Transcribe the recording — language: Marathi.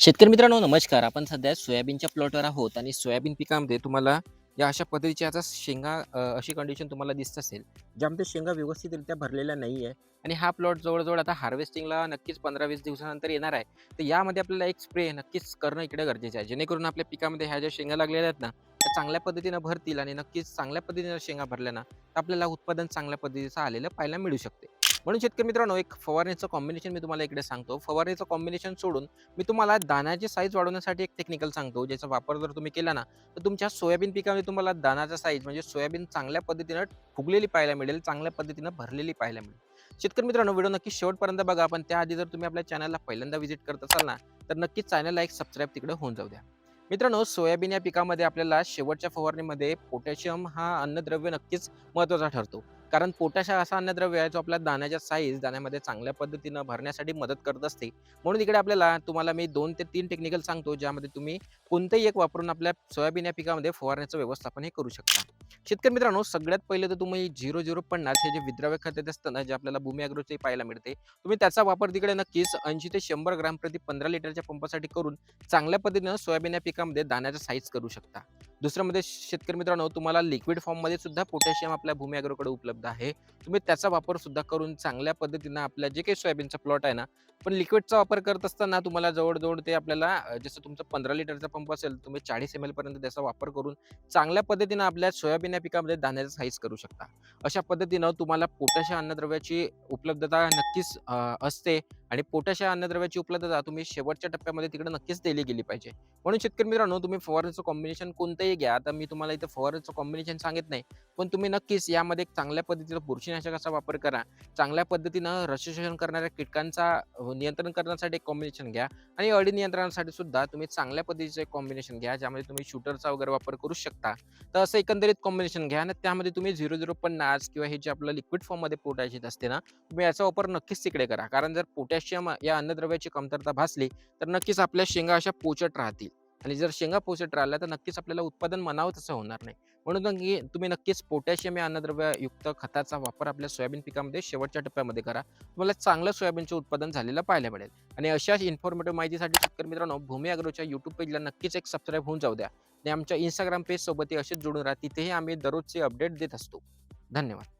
शेतकरी मित्रांनो नमस्कार. आपण सध्या सोयाबीनच्या प्लॉटवर आहोत आणि सोयाबीन पिकामध्ये तुम्हाला या अशा पद्धतीची आता शेंगा अशी कंडिशन तुम्हाला दिसत असेल ज्यामध्ये शेंगा व्यवस्थितरित्या भरलेल्या नाही आहे आणि हा प्लॉट जवळजवळ आता हार्वेस्टिंगला नक्कीच पंधरा वीस दिवसानंतर येणार आहे. तर यामध्ये आपल्याला एक स्प्रे नक्कीच करणं इकडे गरजेचं आहे. जेणेकरून आपल्या पिकामध्ये ह्या ज्या शेंगा लागलेल्या आहेत ना त्या चांगल्या पद्धतीनं भरतील आणि नक्कीच चांगल्या पद्धतीनं शेंगा भरल्या ना तर आपल्याला उत्पादन चांगल्या पद्धतीचं आलेलं पाहायला मिळू शकते. म्हणून शेतकरी मित्रांनो एक फवारणीचं कॉम्बिनेशन मी तुम्हाला इकडे सांगतो. फवारणीचं कॉम्बिनेशन सोडून मी तुम्हाला दाण्याची साईज वाढवण्यासाठी एक टेक्निकल सांगतो ज्याचा वापर जर तुम्ही केला ना तर तुमच्या सोयाबीन पिकामध्ये तुम्हाला दाण्याचा साईज म्हणजे सोयाबीन चांगल्या पद्धतीनं फुगलेली पाहायला मिळेल चांगल्या पद्धतीनं भरलेली पाहायला मिळेल. शेतकरी मित्रांनो व्हिडिओ नक्की शेवटपर्यंत बघा. पण त्याआधी जर तुम्ही आपल्या चॅनलला पहिल्यांदा व्हिजिट करत असाल ना तर नक्कीच चॅनलला एक सबस्क्राईब तिकडे होऊन जाऊ द्या. मित्रांनो सोयाबीन या पिकामध्ये आपल्याला शेवटच्या फवारणीमध्ये पोटॅशियम हा अन्नद्रव्य नक्कीच महत्त्वाचा ठरतो. कारण पोटॅश हा असा अन्नद्रव्य आहे जो आपल्या दाण्याच्या साईज दाण्यामध्ये चांगल्या पद्धतीनं भरण्यासाठी मदत करत असते. म्हणून इकडे आपल्याला तुम्हाला मी दोन ते तीन टेक्निकल सांगतो ज्यामध्ये तुम्ही कोणतंही एक वापरून आपल्या सोयाबीन या पिकामध्ये फवारण्याचं व्यवस्थापन हे करू शकता. शेतकरी मित्रांनो सगळ्यात पहिले तर तुम्ही झिरो झिरो पन्नास हे जे विद्राव्य खते असतं ना जे आपल्याला भूमी अग्रोचे पाहायला मिळते तुम्ही त्याचा वापर तिकडे नक्कीच ऐंशी ते शंभर ग्राम प्रति पंधरा लिटरच्या पंपासाठी करून चांगल्या पद्धतीनं सोयाबीन या पिकामध्ये दाण्याचा साईज करू शकता. दुसरं म्हणजे शेतकरी मित्रांनो तुम्हाला लिक्विड फॉर्ममध्ये सुद्धा पोटॅशियम आपल्या भूमी अग्रोकडे उपलब्ध आहे. तुम्ही त्याचा वापर सुद्धा करून चांगल्या पद्धतीनं आपल्या जे काही सोयाबीनचा प्लॉट आहे ना पण लिक्विडचा वापर करत असताना तुम्हाला जवळजवळ ते आपल्याला जसं तुमचं पंधरा लिटरचा पंप असेल तुम्ही चाळीस एम एल पर्यंत त्याचा वापर करून चांगल्या पद्धतीनं आपल्या सोयाबीन या पिकामध्ये धान्याचा साईज करू शकता. अशा पद्धतीनं तुम्हाला पोटॅश अन्नद्रव्याची उपलब्धता नक्कीच असते. आणि पोटॅश या अन्नद्रव्याची उपलब्धता तुम्ही शेवटच्या टप्प्यामध्ये तिकडे नक्कीच दिली गेली पाहिजे. म्हणून शेतकरी मित्रांनो तुम्ही फवारणीचं कॉम्बिनेशन कोणतंही घ्या. आता मी तुम्हाला इथं फवारणीचं कॉम्बिनेशन सांगत नाही. पण तुम्ही नक्कीच यामध्ये एक चांगल्या पद्धतीनं बुरशीनाशकाचा वापर करा. चांगल्या पद्धतीनं रसशोषण करणाऱ्या कीटकांचा नियंत्रण करण्यासाठी एक कॉम्बिनेशन घ्या. आणि अळी नियंत्रणासाठी सुद्धा तुम्ही चांगल्या पद्धतीचं एक कॉम्बिनेशन घ्या ज्यामध्ये तुम्ही शूटरचा वगैरे वापर करू शकता. तर असं एकंदरीत कॉम्बिनेशन घ्या आणि त्यामध्ये तुम्ही झिरो झिरो पन्नास किंवा हे जे आपलं लिक्विड फॉर्ममध्ये पोटॅशियम असते ना तुम्ही याचा वापर नक्कीच तिकडे करा. कारण जर पोटॅशियम या अन्नद्रव्याची कमतरता भासली तर नक्कीच आपल्या शेंगा अशा पोचट राहतील. आणि जर शेंगा पोचट राहिल्या तर नक्कीच आपल्याला उत्पादन म्हणावं तसं होणार नाही. म्हणून तुम्ही नक्कीच पोटॅशियम या अन्नद्रव्ययुक्त खताचा वापर आपल्या सोयाबीन पिकामध्ये शेवटच्या टप्प्यामध्ये करा. तुम्हाला चांगलं सोयाबीनचं उत्पादन झालेलं पाहायला मिळेल. आणि अशाच इन्फॉर्मेटिव्ह माहितीसाठी शेतकरी मित्रांनो भूमी अग्रोच्या युट्यूब पेजला नक्कीच एक सबस्क्राईब होऊन जाऊ द्या. आणि आमच्या इंस्टाग्राम पेजसोबतही असेच जोडून राहा. तिथेही आम्ही दररोजचे अपडेट देत असतो. धन्यवाद.